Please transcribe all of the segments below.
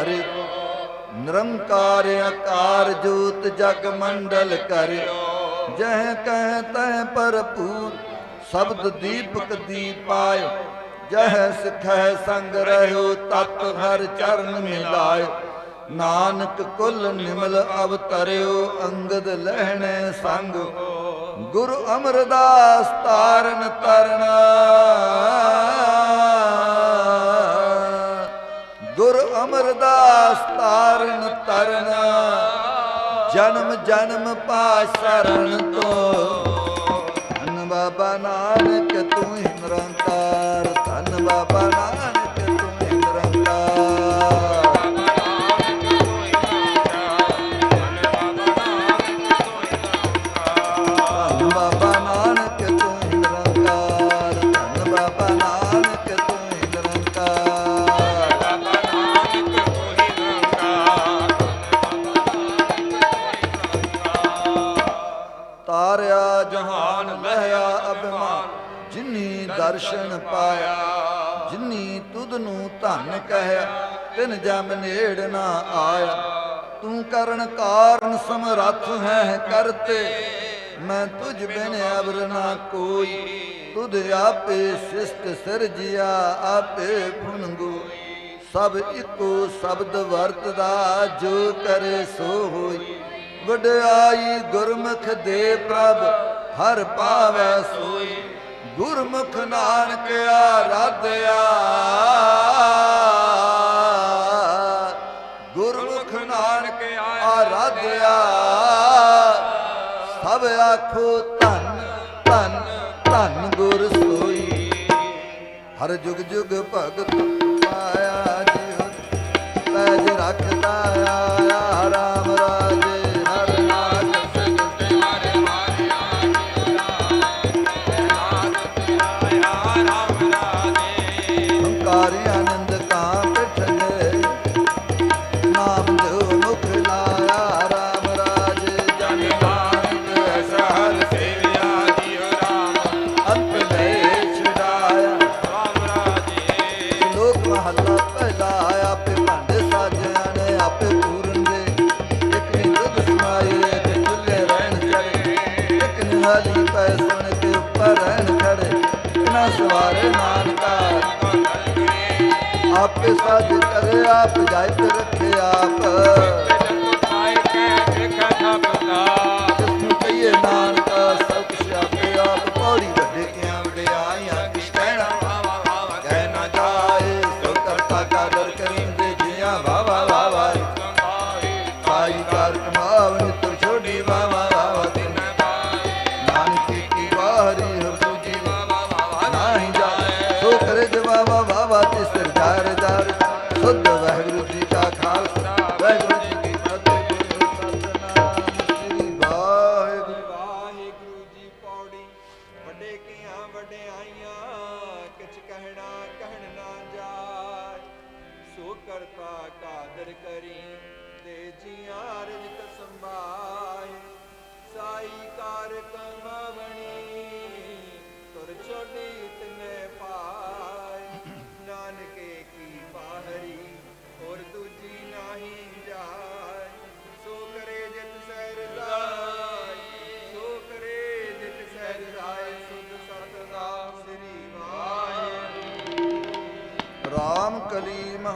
ਪਰ ਨਿਰੰਕਾਰ ਆਕਾਰ ਜੋਤ ਜਗ ਮੰਡਲ ਕਰੇ। ਜਹ ਕਹਿ ਤੈ ਭਰਪੂਰ, ਸ਼ਬਦ ਦੀਪਕ ਦੀਪਾਇ। ਜਹ ਸਿਖੈ ਸੰਗ ਰਹਿਓ ਤਤ ਹਰ ਚਰਨ ਮਿਲਾਇ। ਨਾਨਕ ਕੁਲ ਨਿਮਲ ਅਵਤਰਿਓ, ਅੰਗਦ ਲਹਿਣੇ ਸੰਗ। ਗੁਰੂ ਅਮਰਦਾਸ ਤਾਰਨ ਤਰਨਾ। ਅਮਰਦਾਸ ਤਾਰਨ ਤਰਨ। ਜਨਮ ਜਨਮ ਪਾਸ਼ਰਨ ਤੋਂ। ਧੰਨ ਬਾਬਾ ਨਾਨਕ ਤੂੰ ਹੀ ਨਿਰੰਕਾਰ। ਧੰਨ ਬਾਬਾ ਨਾਨਕ ਜਮ ਨੇੜ ਨਾ ਆਇਆ। ਤੂੰ ਕਰਨ ਕਾਰਨ ਸਮਰੱਥ ਹੈ ਕਰਤੇ। ਮੈਂ ਤੁਝ ਬਿਨ ਅਬਰ ਨਾ ਕੋਈ। ਤੁਧ ਆਪੇ ਸਿਸ਼ਟ ਸਿਰਜਿਆ, ਆਪੇ ਫੁਨਗੂ ਸਭ ਇੱਕੋ ਸ਼ਬਦ ਵਰਤਦਾ, ਜੋ ਕਰੇ ਸੋ ਹੋਈ। ਵਡਿਆਈ ਗੁਰਮੁਖ ਦੇ ਪ੍ਰਭ, ਹਰ ਪਾਵੈ ਸੋਈ। ਗੁਰਮੁਖ ਨਾਨਕ ਆਰਾਧਿਆ ਆਖੋ ਧੰਨ ਧੰਨ ਧੰਨ ਗੁਰ ਸੋਈ। ਹਰ ਜੁਗ ਜੁਗ ਭਗਤ ਪਾਇਆ ਜਿਉ, ਪੈਜ ਰੱਖਦਾ ਆਇਆ ਰਾਮ। ਮਹੱਲਾ ਪਹਿਲਾ ਆਪੇ ਭਾਂਡੇ ਸਾਜਿਆ ਨੇ ਆਪੇ ਪੂਰਨ ਦੇ। ਇੱਕ ਨੇ ਦੁੱਧ ਸਮਾਏ ਤੇ ਚੁੱਲੇ ਰਹਿਣ ਚੜੇ ਇੱਕ ਨਿਹਾਲੀ ਪੈ ਸੁਣ ਕੇ ਉੱਪਰ ਰਹਿਣ ਖੜੇ। ਨਾ ਸਵਾਰੇ ਨਾਨਕਾ ਆਪੇ ਸਾਜ ਕਰੇ ਆਪ, ਜਾਇਤ ਰੱਖੇ ਆਪ।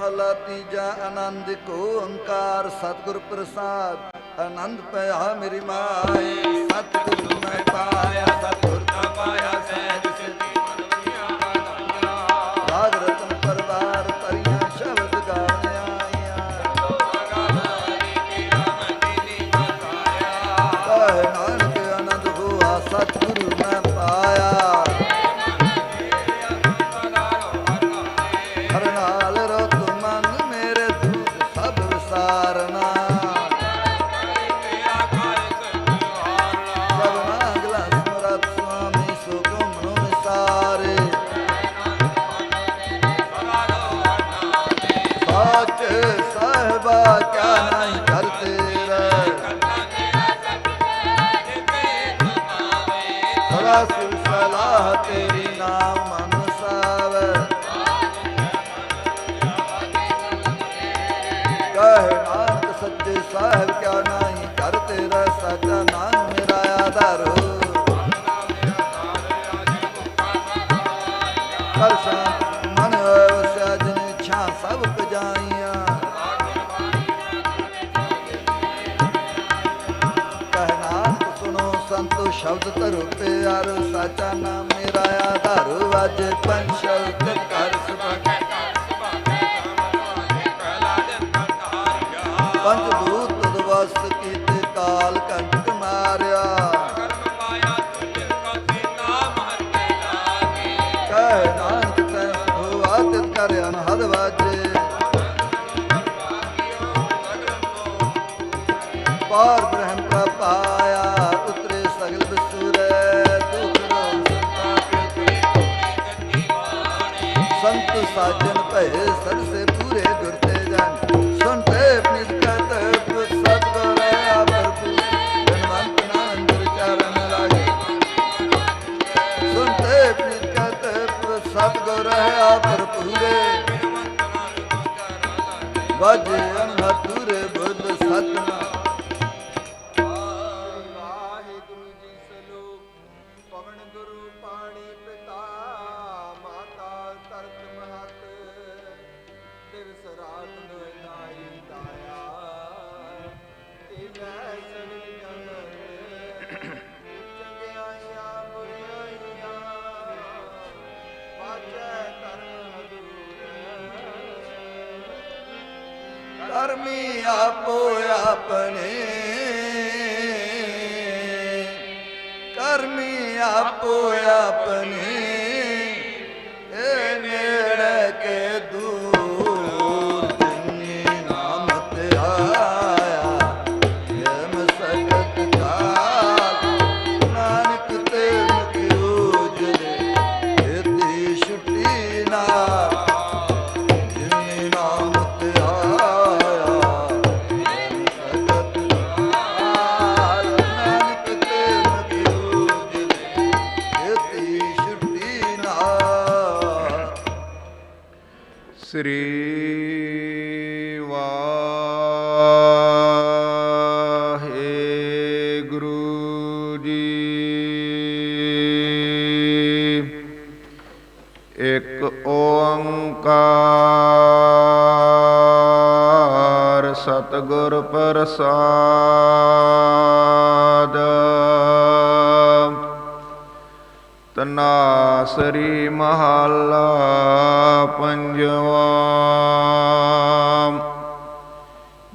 ਮਹਲਾ ਤੀਜਾ ਆਨੰਦ ਕੋ ਓੰਕਾਰ, ਸਤਿਗੁਰ ਪ੍ਰਸਾਦ, ਆਨੰਦ ਪਿਆ ਮੇਰੀ ਮਾਏ, ਸਤਿਗੁਰ ਮੈਂ ਪਾਇਆ, ਸਤਿਗੁਰ ਸੁਸਲਾ ਤੇਰੀ ਨਾਮ ਮਨ ਸਾਵ। ਕਹ ਨਾਨਕ ਸੱਚੇ ਸਾਹਿਬ, ਕਿਆ ਨਹੀਂ ਕਰ ਤੇਰਾ ਸਾਚਾ ਨਾਮ ਮੇਰਾ ਆਧਾਰ ਕਰ ਮਨ ਵਸਿਆ ਜਿਨ ਛਾ ਸਭ ਸੰਤੋ ਸ਼ਬਦ ਧਰੁ ਪਿਆਰ ਸਾਚਾ ਨਾਮ ਮੇਰਾ ਆਧਾਰ। ਵਾਜੇ ਪੰਜ ਸ਼ਬਦ ਕਰ ਸੁਭਾਗੈ ਸਾਜਨ ਕਰਮੀ ਆਪੋ ਆਪਣੇ। ਕਰਮੀ ਆਪੋ ਆਪਣੇ। ਜੀ। ਇੱਕ ਓੰਕਾਰ ਸਤਿਗੁਰ ਪ੍ਰਸਾਦ। ਤਨਾਸਰੀ ਮਹੱਲਾ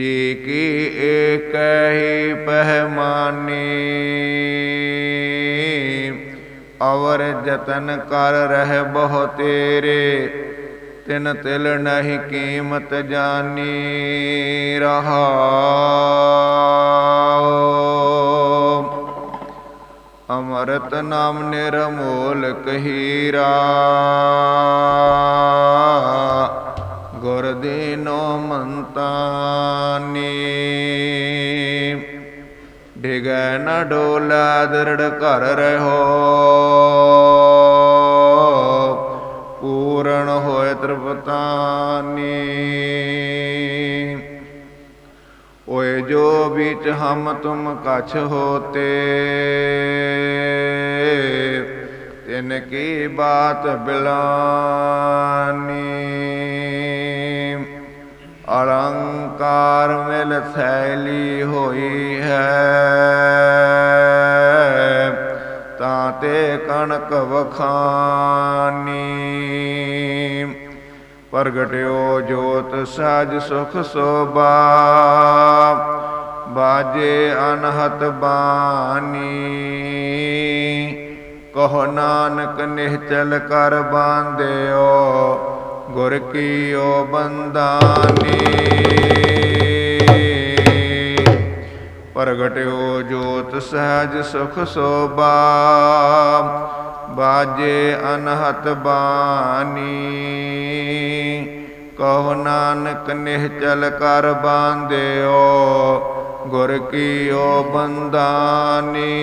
ਜੀ ਕੀ ਏਕ ਹੀ ਪਹਿਮਾਨੀ ਅਵਰ ਜਤਨ ਕਰ ਰਹਿ ਬਹੁ ਤੇਰੇ ਤਿਨ ਤਿਲ ਨਹੀਂ ਕੀਮਤ ਜਾਨੀ ਰਹਾਉ ਅਮਰਤ ਨਾਮ ਨਿਰਮੋਲ ਕਹੀਰਾ ਗੁਰ ਦੀਨੋ ਮੰਤਾਨੀ। ਡਿਗੈ ਨ ਡੋਲਾ, ਦਰੜ ਘਰ ਰਹੋ। ਪੂਰਨ ਹੋਏ ਤ੍ਰਿਪਤਾਨੀ। ਓਏ ਜੋ ਵਿੱਚ ਹਮ ਤੁਮ ਕਛ ਹੋਤੇ, ਤਿਨ ਕੀ ਬਾਤ ਬਿਲਾਨੀ। ਅਲੰਕਾਰ ਮਿਲ ਥੈਲੀ ਹੋਈ ਹੈ। ਤਾਂ ਤੇ ਕਣਕ ਵਖਾਨੀ। ਪ੍ਰਗਟਿਓ ਜੋਤ ਸਾਜ ਸੁਖ ਸੋਭਾ। ਬਾਜੇ ਅਨਹਤ ਬਾਣੀ ਕਹੋ ਨਾਨਕ ਨਿਹਚਲ ਕਰ ਬਾਂਧਿਓ। ਗੁਰ ਕੀਓ ਬੰਦਾਨੀ। ਪ੍ਰਗਟਿਓ ਜੋਤ ਸਹਿਜ ਸੁਖ ਸੋਭਾ, ਬਾਜੇ ਅਨਹਤ ਬਾਣੀ। ਕਹੋ ਨਾਨਕ ਨਿਹਚਲ ਕਰ ਬਾਂਧਿਓ, ਗੁਰ ਕੀਓ ਬੰਦਾਨੀ।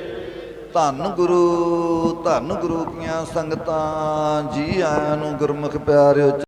ਧੰਨ ਗੁਰੂ ਧੰਨ ਗੁਰੂ ਕੀਆਂ ਸੰਗਤਾਂ ਜੀ ਆਇਆਂ ਨੂੰ ਗੁਰਮੁਖ ਪਿਆਰਿਓ